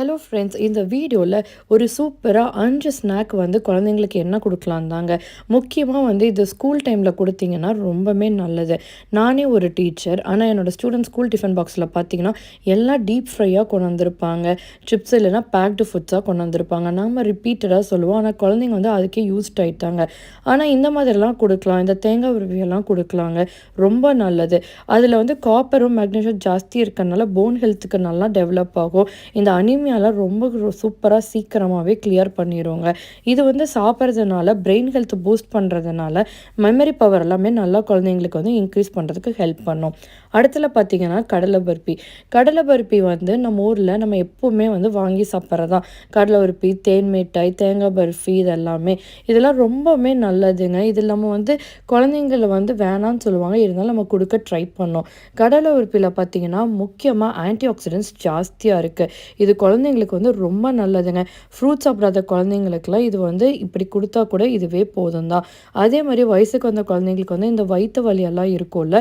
Hello friends இந்த வீடியோவில் ஒரு சூப்பராக அஞ்சு ஸ்நாக் வந்து குழந்தைங்களுக்கு என்ன கொடுக்கலாம் தாங்க முக்கியமாக வந்து இது ஸ்கூல் டைமில் கொடுத்தீங்கன்னா ரொம்பவே நல்லது. நானே ஒரு டீச்சர் ஆனால் என்னோடய ஸ்டூடெண்ட் ஸ்கூல் டிஃபன் பாக்ஸில் பார்த்தீங்கன்னா எல்லாம் டீப் ஃப்ரையாக கொண்டு வந்திருப்பாங்க சிப்ஸ் இல்லைன்னா பேக்டு ஃபுட்ஸாக கொண்டு வந்திருப்பாங்க நம்ம ரிப்பீட்டடாக சொல்லுவோம். ஆனால் குழந்தைங்க வந்து அதுக்கே யூஸ்ட் ஆயிட்டாங்க. ஆனால் இந்த மாதிரிலாம் கொடுக்கலாம். இந்த தேங்காய் உருவியெல்லாம் கொடுக்கலாங்க. ரொம்ப நல்லது. அதில் வந்து காப்பரும் மேக்னீஷியம் ஜாஸ்தி இருக்கிறனால போன் ஹெல்த்துக்கு நல்லா டெவலப் ஆகும். இந்த அனிமியாலாம் ரொம்ப சூப்பராக சீக்கிரமாகவே கிளியர் பண்ணிடுவோங்க இது வந்து சாப்பிட்றதுனால பிரெயின் ஹெல்த் பூஸ்ட் பண்ணுறதுனால மெமரி பவர் எல்லாமே நல்லா குழந்தைங்களுக்கு வந்து இன்க்ரீஸ் பண்ணுறதுக்கு ஹெல்ப் பண்ணும். அடுத்துல பார்த்தீங்கன்னா கடலை பருப்பி. கடலை பருப்பி வந்து நம்ம ஊரில் நம்ம எப்போவுமே வந்து வாங்கி சாப்பிட்றதான் கடலை பருப்பி தேன் மிட்டாய் தேங்காய் பர்ஃபி இதெல்லாமே. இதெல்லாம் ரொம்பவுமே நல்லதுங்க. இது நம்ம வந்து குழந்தைங்கள வந்து வேணாம்னு சொல்லுவாங்க. இருந்தாலும் நம்ம கொடுக்க ட்ரை பண்ணோம். கடலை பருப்பியில் பார்த்தீங்கன்னா முக்கியமாக ஆன்டி ஆக்சிடென்ட்ஸ் ஜாஸ்தியாக இருக்குது இது குழந்தைங்களுக்கு வந்து ரொம்ப நல்லதுங்க. ஃப்ரூட்ஸ் சாப்பிடாத குழந்தைங்களுக்குலாம் இது வந்து இப்படி கொடுத்தா கூட இதுவே போதும் தான் அதே மாதிரி வயசுக்கு வந்த குழந்தைங்களுக்கு வந்து இந்த வயிற்று வலியெல்லாம் இருக்கும்ல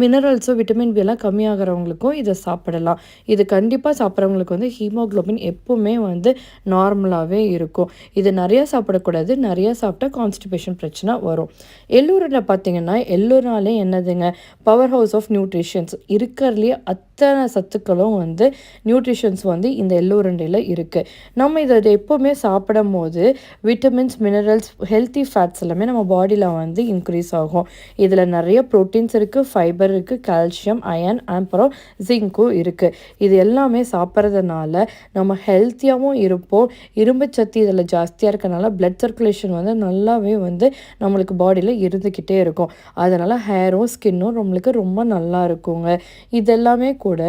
மினரல்ஸும் விட்டமின் பி எல்லாம் கம்மியாகிறவங்களுக்கும் இதை சாப்பிடலாம். இது கண்டிப்பாக சாப்பிட்றவங்களுக்கு வந்து ஹீமோக்ளோபின் எப்போவுமே வந்து நார்மலாகவே இருக்கும். இது நிறையா சாப்பிடக்கூடாது நிறையா சாப்பிட்டா கான்ஸ்டிபேஷன் பிரச்சனை வரும். எல்லோரில் பார்த்தீங்கன்னா எள்ளூர்னாலே என்னதுங்க? பவர் ஹவுஸ் ஆஃப் நியூட்ரிஷன்ஸ் இருக்கிறதுலே அத்தனை சத்துக்களும் வந்து நியூட்ரிஷன்ஸ் வந்து இந்த எள்ளூரண்டையில் இருக்குது நம்ம இதை எப்போவுமே சாப்பிடும் போது விட்டமின்ஸ் மினரல்ஸ் ஹெல்த்தி ஃபேட்ஸ் எல்லாமே நம்ம பாடியில் வந்து இன்க்ரீஸ் ஆகும். இதில் நிறைய ப்ரோட்டீன்ஸ் இருக்குது ஃபைபர் இருக்குது கால்சியம் அயன் அப்புறம் ஜிங்க்கும் இருக்குது இது எல்லாமே சாப்பிட்றதுனால நம்ம ஹெல்த்தியாகவும் இருப்போம். இரும்பு சத்து இதில் ஜாஸ்தியாக இருக்கனால பிளட் சர்க்குலேஷன் வந்து நல்லாவே வந்து நம்மளுக்கு பாடியில் இருந்துக்கிட்டே இருக்கும். அதனால் ஹேரும் ஸ்கின்னும் நம்மளுக்கு ரொம்ப நல்லா இருக்குங்க. இதெல்லாமே கூட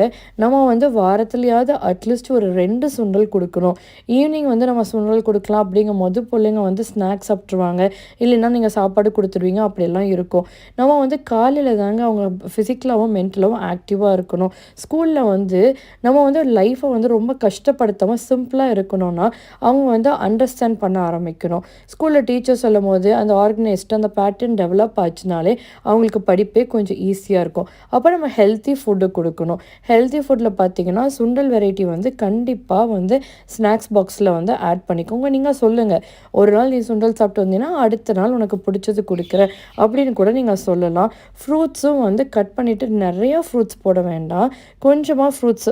நம்ம வந்து வாரத்துலையாவது அட்லீஸ்ட் ஒரு ரெண்டு சுண்டல் கொடுக்கணும். ஈவினிங் வந்து நம்ம சுண்டல் கொடுக்கலாம் அப்படிங்கும் போது பிள்ளைங்க வந்து ஸ்நாக்ஸ் சாப்பிட்ருவாங்க இல்லைன்னா நீங்கள் சாப்பாடு கொடுத்துருவீங்க அப்படியெல்லாம் இருக்கும். நம்ம வந்து காலையில் தாங்க அவங்க ஃபிசிக்கலாகவும் மென்டலாகவும் ஆக்டிவாக இருக்கணும். ஸ்கூலில் வந்து நம்ம வந்து லைஃப்பை வந்து ரொம்ப கஷ்டப்படுத்தாமல் சிம்பிளாக இருக்கணும்னா அவங்க வந்து அண்டர்ஸ்டாண்ட் பண்ண ஆரம்பிக்கணும். ஸ்கூலில் டீச்சர் சொல்லும் போது அந்த ஆர்கனைஸ்டு அந்த பேட்டர்ன் டெவலப் ஆச்சுனாலே அவங்களுக்கு படிப்பே கொஞ்சம் ஈஸியாக இருக்கும். அப்போ நம்ம ஹெல்த்தி ஃபுட்டு கொடுக்கணும். ஹெல்த்தி ஃபுட்டில் பார்த்தீங்கன்னா சுண்டல் வெரைட்டி வந்து கண்டிப்பாக வந்து ஸ்நாக்ஸ் பாக்ஸில் வந்து ஆட் பண்ணிக்கோங்க. நீங்கள் சொல்லுங்கள் ஒரு நாள் நீ சுண்டல் சாப்பிட்டு வந்தீங்கன்னா அடுத்த நாள் உனக்கு பிடிச்சது கொடுக்குறேன் அப்படின்னு கூட நீங்கள் சொல்லலாம். ஃப்ரூட்ஸும் வந்து கட் பண்ணிவிட்டு நிறையா ஃப்ரூட்ஸ் போட வேண்டாம். கொஞ்சமாக ஃப்ரூட்ஸ்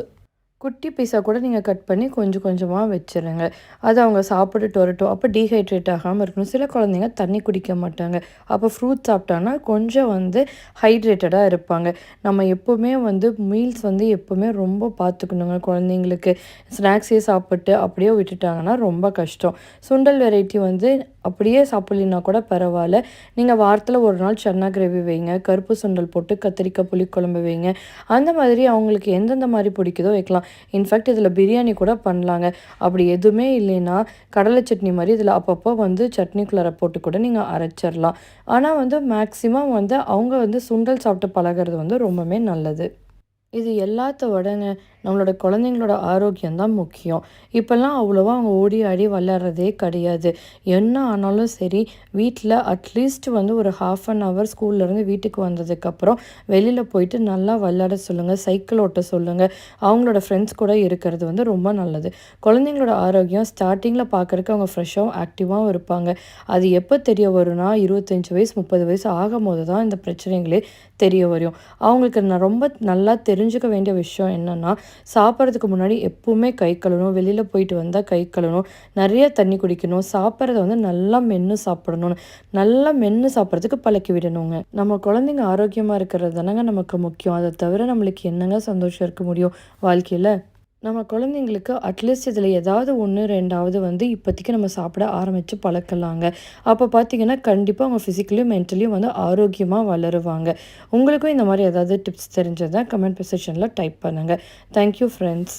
குட்டி பீஸாக கூட நீங்கள் கட் பண்ணி கொஞ்சம் கொஞ்சமாக வச்சுருங்க. அது அவங்க சாப்பிட்டுட்டு வரட்டும் அப்போ டீஹைட்ரேட் ஆகாமல் இருக்கணும். சில குழந்தைங்க தண்ணி குடிக்க மாட்டாங்க. அப்போ ஃப்ரூட் சாப்பிட்டாங்கன்னா கொஞ்சம் வந்து ஹைட்ரேட்டடாக இருப்பாங்க. நம்ம எப்போவுமே வந்து மீல்ஸ் வந்து எப்போவுமே ரொம்ப பார்த்துக்கணுங்க குழந்தைங்களுக்கு. ஸ்நாக்ஸே சாப்பிட்டு அப்படியே விட்டுட்டாங்கன்னா ரொம்ப கஷ்டம். சுண்டல் வெரைட்டி வந்து அப்படியே சாப்பிட்லினா கூட பரவாயில்ல. நீங்கள் வாரத்தில் ஒரு நாள் சன்னா கிரேவி வைங்க கருப்பு சுண்டல் போட்டு கத்திரிக்காய் புளிக்குழம்பு வைங்க. அந்த மாதிரி அவங்களுக்கு எந்தெந்த மாதிரி பிடிக்குதோ வைக்கலாம். இன்ஃபேக்ட் இதில் பிரியாணி கூட பண்ணலாங்க. அப்படி எதுவுமே இல்லைன்னா கடலை சட்னி மாதிரி இதில் அப்பப்போ வந்து சட்னிக்குள்ளார போட்டு கூட நீங்கள் அரைச்சிடலாம். ஆனால் வந்து மேக்ஸிமம் வந்து அவங்க வந்து சுண்டல் சாப்பிட்டு பழகிறது வந்து ரொம்பவே நல்லது. இது எல்லாத்த நம்மளோட குழந்தைங்களோட ஆரோக்கியம் தான் முக்கியம். இப்போல்லாம் அவ்வளோவா அவங்க ஓடி ஆடி விளையாடுறதே கிடையாது. என்ன ஆனாலும் சரி வீட்டில் அட்லீஸ்ட் வந்து ஒரு ஹாஃப் அன் ஹவர் ஸ்கூல்லேருந்து வீட்டுக்கு வந்ததுக்கப்புறம் வெளியில் போயிட்டு நல்லா விளையாட சொல்லுங்கள் சைக்கிள் ஓட்ட சொல்லுங்கள் அவங்களோட ஃப்ரெண்ட்ஸ் கூட இருக்கிறது வந்து ரொம்ப நல்லது. குழந்தைங்களோட ஆரோக்கியம் ஸ்டார்டிங்கில் பார்க்குறக்கு அவங்க ஃப்ரெஷ்ஷாகவும் ஆக்டிவாகவும் இருப்பாங்க. அது எப்போ தெரிய வரும்னா இருபத்தஞ்சி வயசு முப்பது வயசு ஆகும் போது தான் இந்த பிரச்சனைகளே தெரிய வரும். அவங்களுக்கு நான் ரொம்ப நல்லா தெரிஞ்சுக்க வேண்டிய விஷயம் என்னென்னா சாப்பிட்றதுக்கு முன்னாடி எப்போவுமே கை கழுவணும் வெளியில் போயிட்டு வந்தால் கை கழுவணும் நிறைய தண்ணி குடிக்கணும் சாப்பிட்றத வந்து நல்லா மென்று சாப்பிடணும் நல்லா மென்று சாப்பிட்றதுக்கு பழக்கி விடணுங்க. நம்ம குழந்தைங்க ஆரோக்கியமாக இருக்கிறது தானங்க நமக்கு முக்கியம். அதை தவிர நம்மளுக்கு என்னங்க சந்தோஷம் இருக்க முடியும் வாழ்க்கையில்? நம்ம குழந்தைங்களுக்கு அட்லீஸ்ட் இதில் ஏதாவது ஒன்று ரெண்டாவது வந்து இப்போதைக்கு நம்ம சாப்பிட ஆரம்பித்து பழக்கலாங்க. அப்போ பார்த்தீங்கன்னா கண்டிப்பாக அவங்க ஃபிசிக்கலியும் மென்டலியும் வந்து ஆரோக்கியமாக வளருவாங்க. உங்களுக்கும் இந்த மாதிரி ஏதாவது டிப்ஸ் தெரிஞ்சதை கமெண்ட் செக்ஷனில் டைப் பண்ணுங்கள் தேங்க்யூ ஃப்ரெண்ட்ஸ்